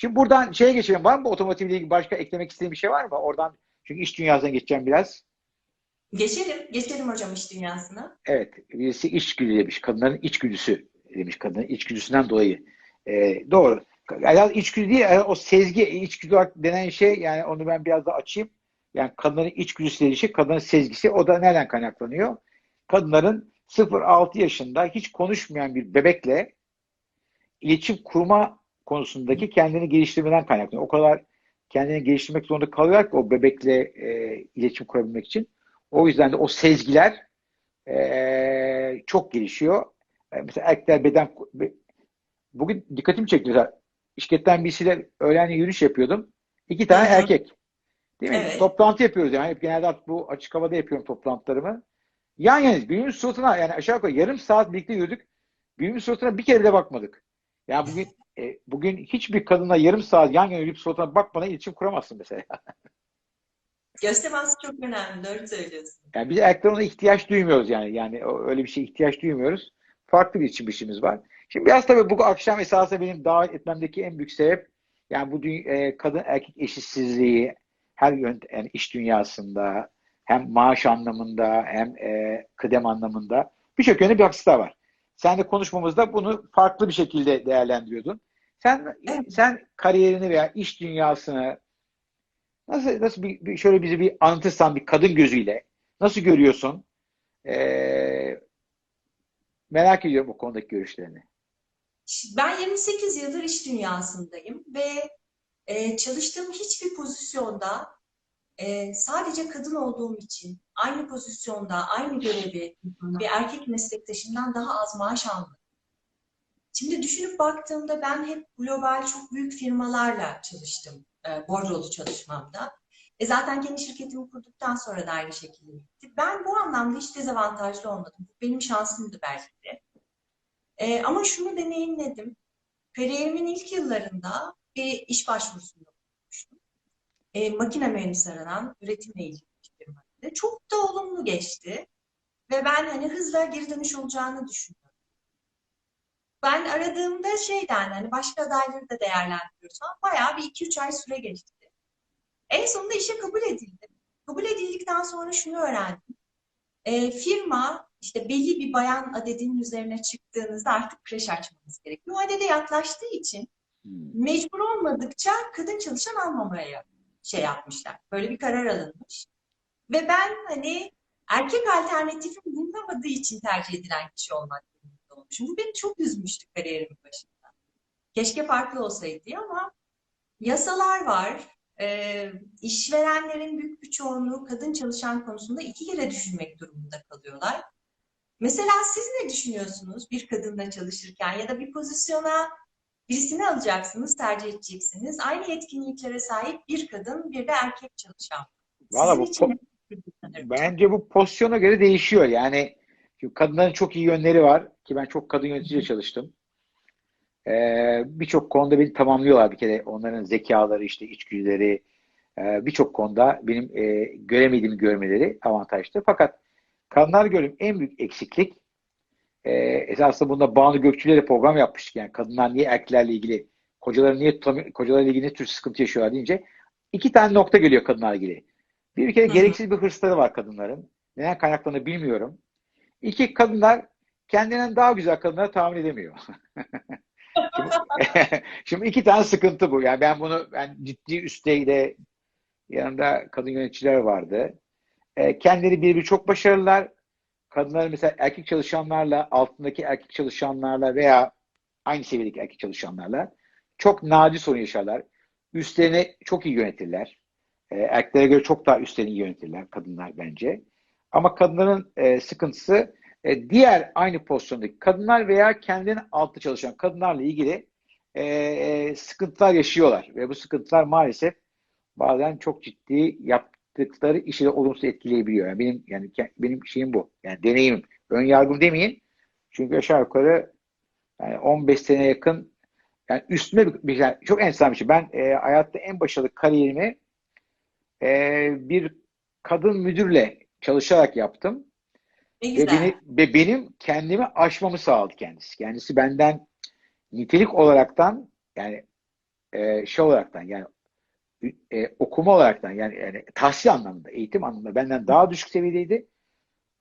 Şimdi buradan şeye geçelim. Var mı otomotivle ilgili başka eklemek istediğin bir şey var mı? Oradan çünkü iş dünyasına geçeceğim biraz. Geçelim. Geçelim hocam iş dünyasına. Evet. Birisi içgüdü demiş. Kadınların içgüdüsü demiş. Kadının içgüdüsünden dolayı. Ee, doğru. Yani içgüdü değil, yani o sezgi, içgüdü denen şey yani onu ben biraz da açayım. Yani kadınların içgüdüsü dediği şey kadının sezgisi. O da nereden kaynaklanıyor? Kadınların 0-6 yaşında hiç konuşmayan bir bebekle iletişim kurma konusundaki kendini geliştirmeden kaynaklanıyor. O kadar kendini geliştirmek zorunda kalıyor ki o bebekle e, iletişim kurabilmek için. O yüzden de o sezgiler e, çok gelişiyor. E, mesela erkekler beden bugün dikkatimi çekti. Mesela şirketten birisiyle öğlen yürüyüş yapıyordum. İki tane Hı hı. erkek. Değil mi? Evet. Toplantı yapıyoruz yani. Hep genelde bu açık havada yapıyorum toplantılarımı. Yan yanayız. Birbirimiz suratına yani aşağı yukarı yarım saat birlikte yürüdük. Birbirimiz suratına bir kere bile bakmadık. Yani bugün e, bugün hiçbir kadına yarım saat yan yana yürüyüp suratına bakmadan iletişim kuramazsın mesela. Göz teması çok önemli. Doğru söylüyorsun. Yani biz erkekler ona ihtiyaç duymuyoruz yani. Yani öyle bir şeye ihtiyaç duymuyoruz. Farklı bir iletişim biçimimiz var. Şimdi biraz tabii bu akşam esasında benim davet etmemdeki en büyük sebep yani bu e, kadın erkek eşitsizliği her yön yani iş dünyasında hem maaş anlamında hem e, kıdem anlamında birçok yönde bir haksızlık var. Sen de konuşmamızda bunu farklı bir şekilde değerlendiriyordun. Sen Evet. sen kariyerini veya iş dünyasını nasıl nasıl bir, bir- şöyle bizi bir anlatırsan bir kadın gözüyle nasıl görüyorsun? Ee, merak ediyorum o konudaki görüşlerini. Ben 28 yıldır iş dünyasındayım ve e, çalıştığım hiçbir pozisyonda e, sadece kadın olduğum için aynı pozisyonda, aynı görevi bir erkek meslektaşımdan daha az maaş almadım. Şimdi düşünüp baktığımda ben hep global çok büyük firmalarla çalıştım e, bordrolu çalışmamda. E zaten kendi şirketimi kurduktan sonra da aynı şekilde gitti. Ben bu anlamda hiç dezavantajlı olmadım. Bu benim şansımdı belki de. E, ama şunu deneyimledim. Kariyerimin ilk yıllarında bir iş başvurusunda bulunmuştum. E, makine mühendisi aranan üretimle ilgili bir firmaydı. Çok da olumlu geçti. Ve ben hani hızla geri dönüş olacağını düşünüyorum. Ben aradığımda şeyden hani başka adayları da değerlendiriyoruz falan bayağı bir 2-3 ay süre geçti. En sonunda işe kabul edildim. Kabul edildikten sonra şunu öğrendim. E, firma işte belli bir bayan adedinin üzerine çıktığınızda artık kreş açmanız gerekiyor. O adede yaklaştığı için Hmm. mecbur olmadıkça kadın çalışan almamaya şey yapmışlar. Böyle bir karar alınmış. Ve ben hani erkek alternatifim bulunamadığı için tercih edilen kişi olmak olmuşum. Bu beni çok üzmüştü kariyerimin başında. Keşke farklı olsaydı diye ama yasalar var. Ee, işverenlerin büyük bir çoğunluğu kadın çalışan konusunda iki kere düşünmek durumunda kalıyorlar. Mesela siz ne düşünüyorsunuz bir kadınla çalışırken ya da bir pozisyona birisini alacaksınız, tercih edeceksiniz. Aynı yetkinliklere sahip bir kadın, bir de erkek çalışan. Valla bu po- bence bu pozisyona göre değişiyor. Yani çünkü kadınların çok iyi yönleri var ki ben çok kadın yöneticiyle çalıştım. Ee, birçok konuda beni tamamlıyorlar bir kere. Onların zekaları, işte içgüdüleri, e, birçok konuda benim e, göremediğimi görmeleri avantajlı. Fakat kadınlar gördüğüm en büyük eksiklik e, esasında bunda Banu Gökçü'yle program yapmıştık. Yani kadınlar niye erkeklerle ilgili, kocaları niye kocalarıyla ilgili ne tür sıkıntı yaşıyorlar deyince iki tane nokta geliyor kadınlarla ilgili. Bir kere Hı hı. gereksiz bir hırsları var kadınların. Neden kaynaklandığını bilmiyorum. İki, kadınlar kendinden daha güzel kadınlara tahammül edemiyor. Şimdi, şimdi iki tane sıkıntı bu. Yani ben bunu ben ciddi üsteyde yanında kadın yöneticiler vardı. E, kendileri birbiri çok başarılılar. Kadınlar mesela erkek çalışanlarla, altındaki erkek çalışanlarla veya aynı seviyedeki erkek çalışanlarla çok nadir sorun yaşarlar. Üstlerini çok iyi yönetirler. E, erkeklere göre çok daha üstlerini iyi yönetirler kadınlar bence. Ama kadınların e, sıkıntısı e, diğer aynı pozisyondaki kadınlar veya kendinin altı çalışan kadınlarla ilgili e, e, sıkıntılar yaşıyorlar. Ve bu sıkıntılar maalesef bazen çok ciddi yaptıkları işi de olumsuz etkileyebiliyor. Yani benim yani benim şeyim bu. Yani deneyimim. Ön yargım demeyin. Çünkü aşağı yukarı yani 15 sene yakın yani üstüme bir, bir yani çok enteresan bir şey. Ben e, hayatta en başarılı kariyerimi e, bir kadın müdürle çalışarak yaptım. Ne Ve, güzel. beni, ve benim kendimi aşmamı sağladı kendisi. Kendisi benden nitelik olaraktan yani e, şey olaraktan yani e, okuma olaraktan yani, yani tahsil anlamında, eğitim anlamında benden daha düşük seviyedeydi.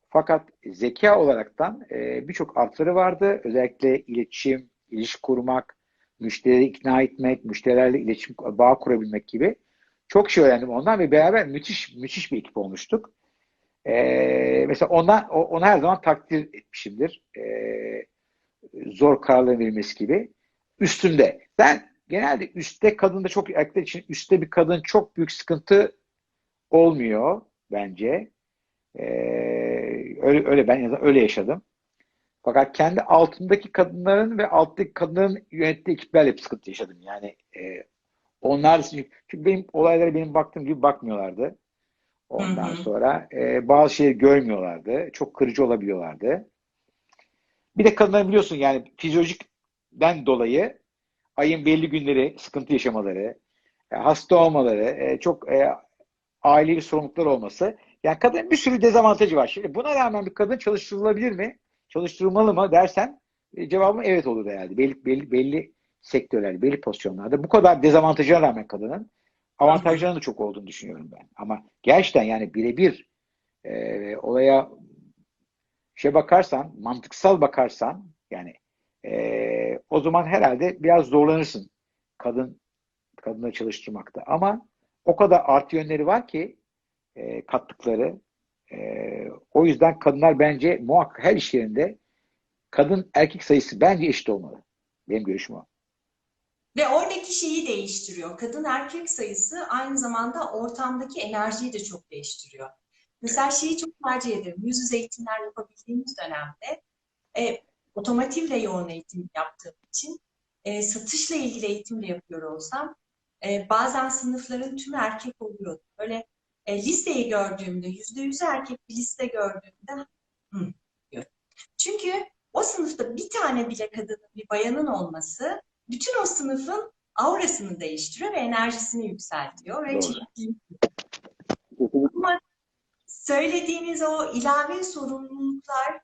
Fakat zeka olaraktan e, birçok artıları vardı. Özellikle iletişim, ilişki kurmak, müşterileri ikna etmek, müşterilerle iletişim bağ kurabilmek gibi çok şey öğrendim ondan ve beraber müthiş müthiş bir ekip olmuştuk. Ee, mesela ona, ona her zaman takdir etmişimdir. Ee, zor kararların verilmesi gibi. Üstünde. Ben genelde üstte kadında çok erkekler için üstte bir kadın çok büyük sıkıntı olmuyor bence. Ee, öyle, öyle ben öyle yaşadım. Fakat kendi altındaki kadınların ve alttaki kadınların yönettiği ekiplerle bir sıkıntı yaşadım. Yani e, onlar çünkü benim olaylara benim baktığım gibi bakmıyorlardı. Ondan hı hı. sonra e, bazı şeyleri görmüyorlardı. Çok kırıcı olabiliyorlardı. Bir de kadınların biliyorsun yani fizyolojikten dolayı ayın belli günleri sıkıntı yaşamaları, e, hasta olmaları, e, çok e, ailevi sorumluluklar olması. Yani kadının bir sürü dezavantajı var. Şimdi buna rağmen bir kadın çalıştırılabilir mi? Çalıştırılmalı mı dersen e, cevabım evet olur herhalde. Belli, belli, belli sektörlerde, belli pozisyonlarda bu kadar dezavantajına rağmen kadının avantajlarının da çok olduğunu düşünüyorum ben. Ama gerçekten yani birebir e, olaya şey bakarsan, mantıksal bakarsan yani e, o zaman herhalde biraz zorlanırsın kadın kadını çalıştırmakta. Ama o kadar artı yönleri var ki e, kattıkları. E, o yüzden kadınlar bence muhakkak her iş yerinde kadın erkek sayısı bence eşit olmalı. Benim görüşüm o. Ve oradaki şeyi değiştiriyor. Kadın erkek sayısı aynı zamanda ortamdaki enerjiyi de çok değiştiriyor. Mesela şeyi çok tercih ederim. Yüz yüze eğitimler yapabildiğimiz dönemde e, otomotivle yoğun eğitim yaptığım için e, satışla ilgili eğitim de yapıyor olsam e, bazen sınıfların tüm erkek oluyordu. Böyle e, listeyi gördüğümde, yüzde yüz erkek bir liste gördüğümde hı, diyor. Çünkü o sınıfta bir tane bile kadının, bir bayanın olması bütün o sınıfın aurasını değiştiriyor ve enerjisini yükseltiyor ve Ama söylediğiniz o ilave sorumluluklar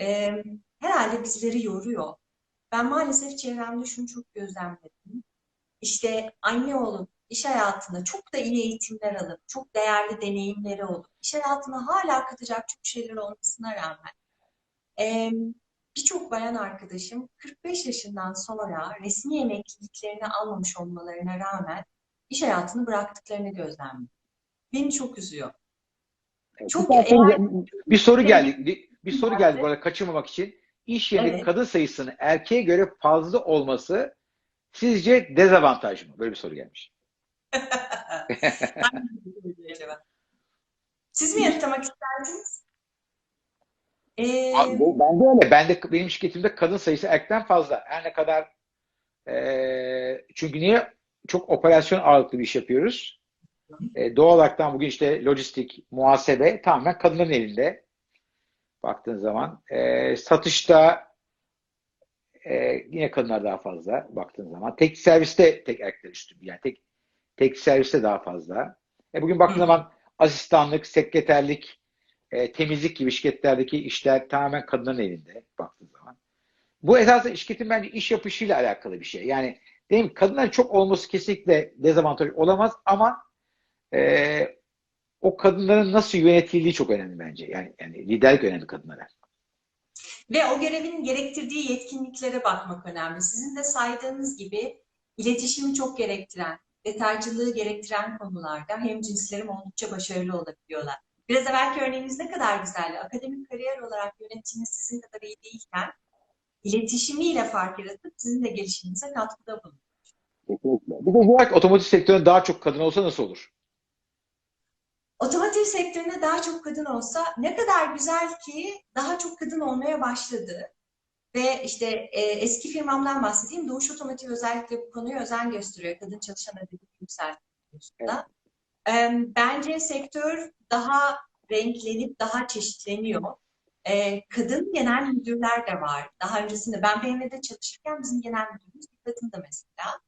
e, herhalde bizleri yoruyor. Ben maalesef çevremde şunu çok gözlemledim. İşte anne olup iş hayatında çok da iyi eğitimler alıp, çok değerli deneyimleri olup, iş hayatına hala katacak çok şeyler olmasına rağmen e, birçok bayan arkadaşım 45 yaşından sonra resmi emekliliklerini almamış olmalarına rağmen iş hayatını bıraktıklarını gözlemliyorum. Beni çok üzüyor. Çok eğer... bir soru geldi. Bir, bir soru geldi bana kaçırmamak için. İş yerinde evet. kadın sayısının erkeğe göre fazla olması sizce dezavantaj mı? Böyle bir soru gelmiş. Siz mi yanıtlamak istersiniz? Ee... Abi, ben de öyle. Ben de, benim şirketimde kadın sayısı erkekten fazla. Her ne kadar e, çünkü niye? Çok operasyon ağırlıklı bir iş yapıyoruz. E, doğal olarak bugün işte lojistik, muhasebe tamamen kadının elinde. Baktığın zaman. E, satışta e, yine kadınlar daha fazla baktığın zaman. Tek serviste tek erkekler üstün. Yani tek tek serviste daha fazla. E, bugün baktığın zaman asistanlık, sekreterlik, e, temizlik gibi şirketlerdeki işler tamamen kadının elinde baktığın zaman. Bu esasında şirketin bence iş yapışıyla alakalı bir şey. Yani değil mi? Kadınların çok olması kesinlikle dezavantaj olamaz ama e, o kadınların nasıl yönetildiği çok önemli bence. Yani, yani liderlik önemli kadınlara. Ve o görevin gerektirdiği yetkinliklere bakmak önemli. Sizin de saydığınız gibi iletişimi çok gerektiren, detaycılığı gerektiren konularda hem cinslerim oldukça başarılı olabiliyorlar. Biraz evvelki örneğiniz ne kadar güzeldi. Akademik kariyer olarak yönetimi sizin kadar iyi değilken iletişimiyle fark yaratıp sizin de gelişiminize katkıda bulunuyor. Bir de bu otomotiv sektöründe daha çok kadın olsa nasıl olur? Otomotiv sektöründe daha çok kadın olsa ne kadar güzel ki daha çok kadın olmaya başladı. Ve işte e, eski firmamdan bahsedeyim. Doğuş Otomotiv özellikle bu konuya özen gösteriyor. Kadın çalışan adedi yükseltme Evet. E, bence sektör daha renklenip daha çeşitleniyor. E, kadın genel müdürler de var. Daha öncesinde ben BMW'de çalışırken bizim genel müdürümüz bir kadındı mesela.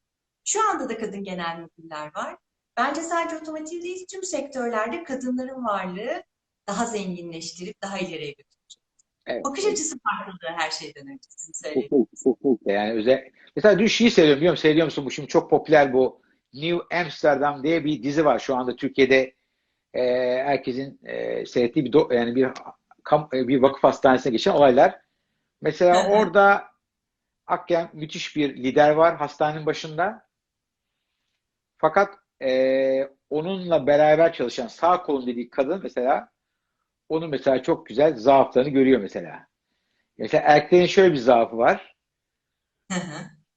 Şu anda da kadın genel müdürler var. Bence sadece otomotiv değil, tüm sektörlerde kadınların varlığı daha zenginleştirip daha ileriye götürecek. Evet. Bakış açısı farklılığı her şeyden önce sizin söylediğiniz. Kesinlikle, kesinlikle. Yani özel, mesela dün şeyi seviyorum, biliyorum, seviyor musun? Bu şimdi çok popüler bu New Amsterdam diye bir dizi var şu anda Türkiye'de e, herkesin e, seyrettiği bir do- yani bir kam- e, bir vakıf hastanesine geçen olaylar. Mesela orada hakikaten müthiş bir lider var hastanenin başında. Fakat e, onunla beraber çalışan sağ kolun dediği kadın mesela onun mesela çok güzel zaaflarını görüyor mesela. Mesela erkeklerin şöyle bir zaafı var.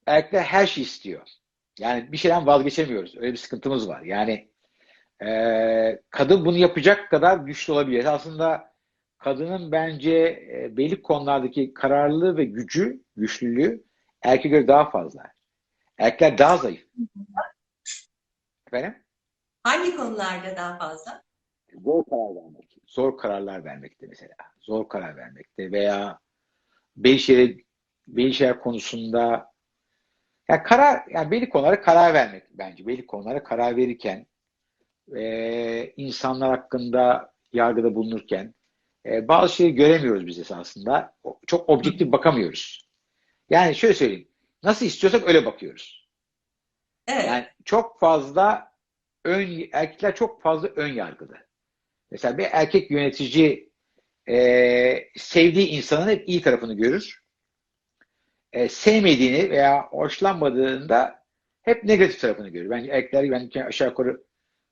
Erkekler her şeyi istiyor. Yani bir şeyden vazgeçemiyoruz. Öyle bir sıkıntımız var. Yani e, kadın bunu yapacak kadar güçlü olabilir. Aslında kadının bence e, belli konulardaki kararlılığı ve gücü, güçlülüğü erkeğe göre daha fazla. Erkekler daha zayıf. Efendim? Hangi konularda daha fazla? Zor karar vermek. Zor kararlar vermekte mesela. Zor karar vermekte veya belli şeyler, belli şeyler konusunda yani karar, yani belli konulara karar vermek bence. Belli konulara karar verirken e, insanlar hakkında yargıda bulunurken e, bazı şeyleri göremiyoruz biz esasında. Çok objektif bakamıyoruz. Yani şöyle söyleyeyim. Nasıl istiyorsak öyle bakıyoruz. Evet. Yani çok fazla ön, erkekler çok fazla ön yargılı. Mesela bir erkek yönetici e, sevdiği insanın hep iyi tarafını görür. E, sevmediğini veya hoşlanmadığında hep negatif tarafını görür. Ben erkekler ben aşağı yukarı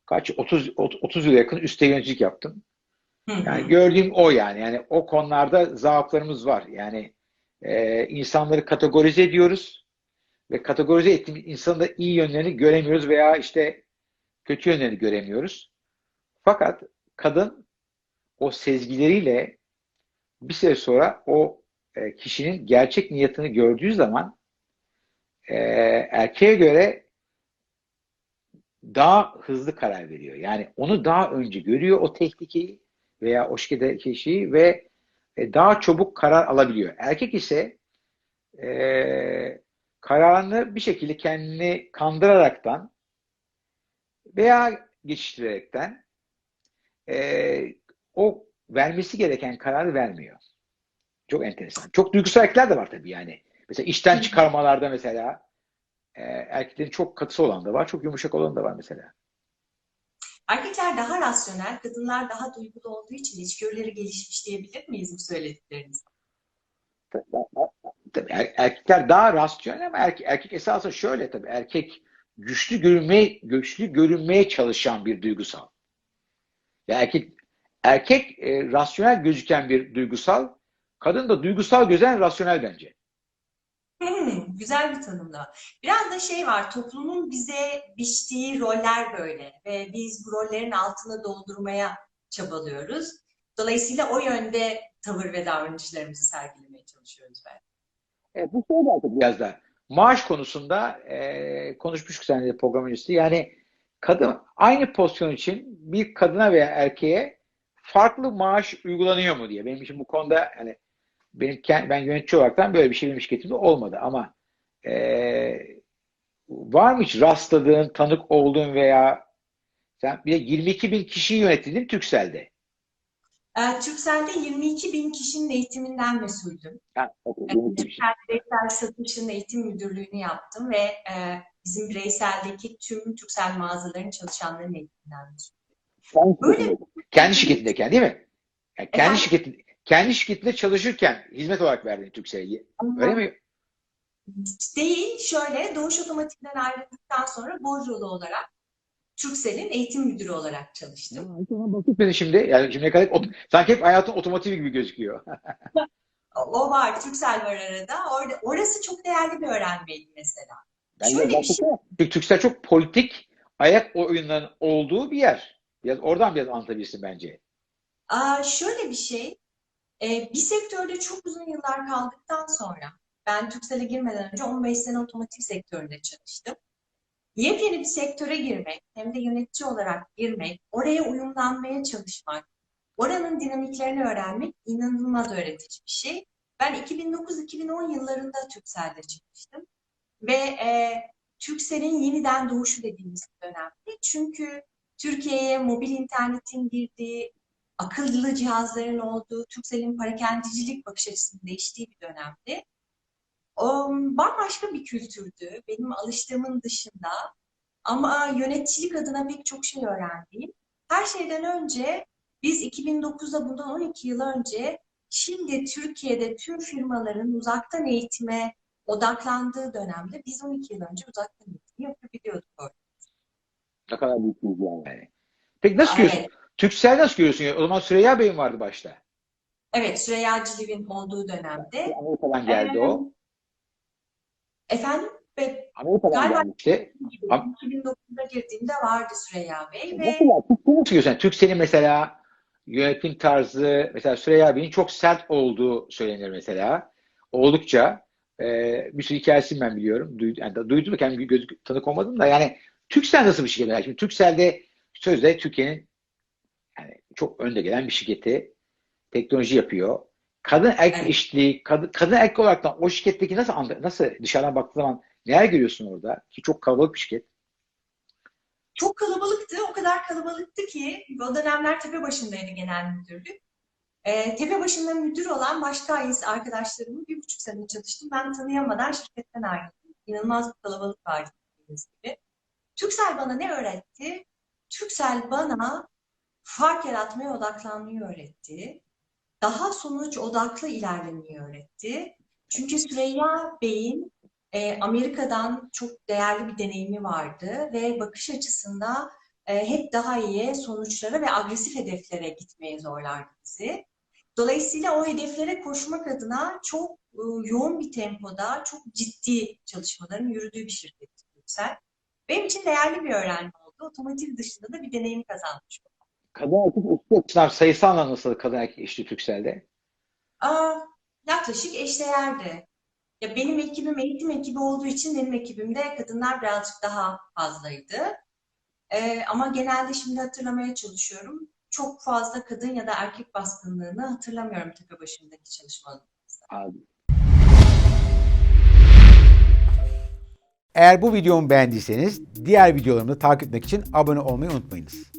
kaç 30 30 yıla yakın üstte yöneticilik yaptım. Yani gördüğüm o yani. Yani o konularda zaaflarımız var. Yani e, insanları kategorize ediyoruz ve kategorize ettiğimiz insanın da iyi yönlerini göremiyoruz veya işte kötü yönlerini göremiyoruz. Fakat kadın o sezgileriyle bir süre sonra o e, kişinin gerçek niyetini gördüğü zaman e, erkeğe göre daha hızlı karar veriyor. Yani onu daha önce görüyor o tehlikeyi veya o şeyi ve e, daha çabuk karar alabiliyor. Erkek ise e, kararını bir şekilde kendini kandıraraktan veya geçiştirerekten e, o vermesi gereken kararı vermiyor. Çok enteresan. Çok duygusal erkekler de var tabii yani. Mesela işten çıkarmalarda mesela e, erkeklerin çok katısı olan da var, çok yumuşak olan da var mesela. Erkekler daha rasyonel, kadınlar daha duygulu olduğu için içgörüleri gelişmiş diyebilir miyiz bu söyledikleriniz? Tabii er- erkekler daha rasyonel ama erkek, erkek esasında şöyle tabii erkek güçlü görünmeye güçlü görünmeye çalışan bir duygusal. Ya erkek erkek e, rasyonel gözüken bir duygusal, kadın da duygusal gözüken rasyonel bence. Hmm, güzel bir tanımlama. Biraz da şey var, toplumun bize biçtiği roller böyle ve biz bu rollerin altına doldurmaya çabalıyoruz. Dolayısıyla o yönde tavır ve davranışlarımızı sergilemeye çalışıyoruz belki. E, bu şöyle artık biraz da maaş konusunda e, konuşmuştuk seninle program öncesi. Yani kadın aynı pozisyon için bir kadına veya erkeğe farklı maaş uygulanıyor mu diye. Benim için bu konuda yani benim ben yönetici olaraktan böyle bir şey benim şirketimde olmadı ama e, var mı hiç rastladığın, tanık olduğun veya sen bir de 22 bin kişiyi mi Turkcell'de? Ee, Turkcell'de 22 bin kişinin eğitiminden mesuldüm. Ha, okey, 22 bin kişi. Türksel Bireysel Satış'ın eğitim müdürlüğünü yaptım ve e, bizim bireyseldeki tüm Turkcell mağazalarının çalışanların eğitiminden mesuldüm. Kendi Böyle kendi şirketindeyken değil mi? Yani kendi Efendim? şirketin, kendi şirketinde çalışırken hizmet olarak verdin Turkcell'e. Öyle mi? Değil, şöyle Doğuş Otomotiv'den ayrıldıktan sonra Borcolu olarak Turkcell'in eğitim müdürü olarak çalıştım. Beni şimdi yani şimdiye kadar ot- sanki hep hayatın otomotiv gibi gözüküyor. O var, Turkcell var arada. Orada, orası çok değerli bir öğrenmeydi mesela. Ben Şöyle bir şey, Çünkü Turkcell çok politik ayak oyunlarının olduğu bir yer. Biraz oradan biraz anlatabilirsin bence. aa, şöyle bir şey, e, bir sektörde çok uzun yıllar kaldıktan sonra, ben Turkcell'e girmeden önce 15 sene otomotiv sektöründe çalıştım. Yepyeni bir sektöre girmek, hem de yönetici olarak girmek, oraya uyumlanmaya çalışmak, oranın dinamiklerini öğrenmek inanılmaz öğretici bir şey. Ben 2009-2010 yıllarında Turkcell'de çalıştım ve e, Turkcell'in yeniden doğuşu dediğimiz bir dönemdi. Çünkü Türkiye'ye mobil internetin girdiği, akıllı cihazların olduğu, Turkcell'in parakendicilik bakış açısının değiştiği bir dönemdi. O bambaşka bir kültürdü. Benim alıştığımın dışında. Ama yöneticilik adına pek çok şey öğrendim. Her şeyden önce biz 2009'da bundan 12 yıl önce şimdi Türkiye'de tüm firmaların uzaktan eğitime odaklandığı dönemde biz 12 yıl önce uzaktan eğitim yapabiliyorduk orada. Ne kadar büyük bir yani. Peki nasıl Evet. Türksel nasıl görüyorsun? O zaman Süreyya Bey'in vardı başta. Evet, Süreyya Ciliv'in olduğu dönemde. Amerika'dan geldi Ee, o. Efendim? Ve Amerika'dan galiba- gelmişti. 2009'da girdiğimde vardı Süreyya Bey ve Mesela nasıl görüyorsun? Türksel'in mesela yönetim tarzı, mesela Süreyya Bey'in çok sert olduğu söylenir mesela. Oldukça. e, bir sürü hikayesini ben biliyorum. Duydum, yani duydum kendim göz, tanık olmadım da. Yani Türksel nasıl bir şirket? Yani şimdi Türksel'de sözde Türkiye'nin çok önde gelen bir şirketi teknoloji yapıyor. Kadın erkek Evet. eşitliği, kadın, kadın erkek olarak da o şirketteki nasıl nasıl dışarıdan baktığın zaman neler görüyorsun orada? Ki çok kalabalık bir şirket. çok kalabalıktı. O kadar kalabalıktı ki o dönemler tepe başındaydı genel müdürlük. Ee, tepe başında müdür olan başka arkadaşlarımı bir buçuk sene çalıştım. Ben tanıyamadan şirketten ayrıldım. İnanılmaz bir kalabalık vardı dediğiniz gibi. Türksel bana ne öğretti? Türksel bana fark yaratmaya odaklanmayı öğretti. Daha sonuç odaklı ilerlemeyi öğretti. Çünkü Süreyya Bey'in e, Amerika'dan çok değerli bir deneyimi vardı ve bakış açısında e, hep daha iyi sonuçlara ve agresif hedeflere gitmeye zorlardı bizi. Dolayısıyla o hedeflere koşmak adına çok e, yoğun bir tempoda, çok ciddi çalışmaların yürüdüğü bir şirket Türksel. Benim için değerli bir öğrenme oldu. Otomotiv dışında da bir deneyim kazanmış oldum. Kadın erkek eşitliği açısından sayısal anlamda nasıl kadın erkek eşitliği Türksel'de? Aa, yaklaşık eşdeğerdi. Ya benim ekibim eğitim ekibi olduğu için benim ekibimde kadınlar birazcık daha fazlaydı. Ee, ama genelde şimdi hatırlamaya çalışıyorum. Çok fazla kadın ya da erkek baskınlığını hatırlamıyorum tepe başındaki çalışmalarımda. Abi. Eğer bu videomu beğendiyseniz diğer videolarımı takip etmek için abone olmayı unutmayınız.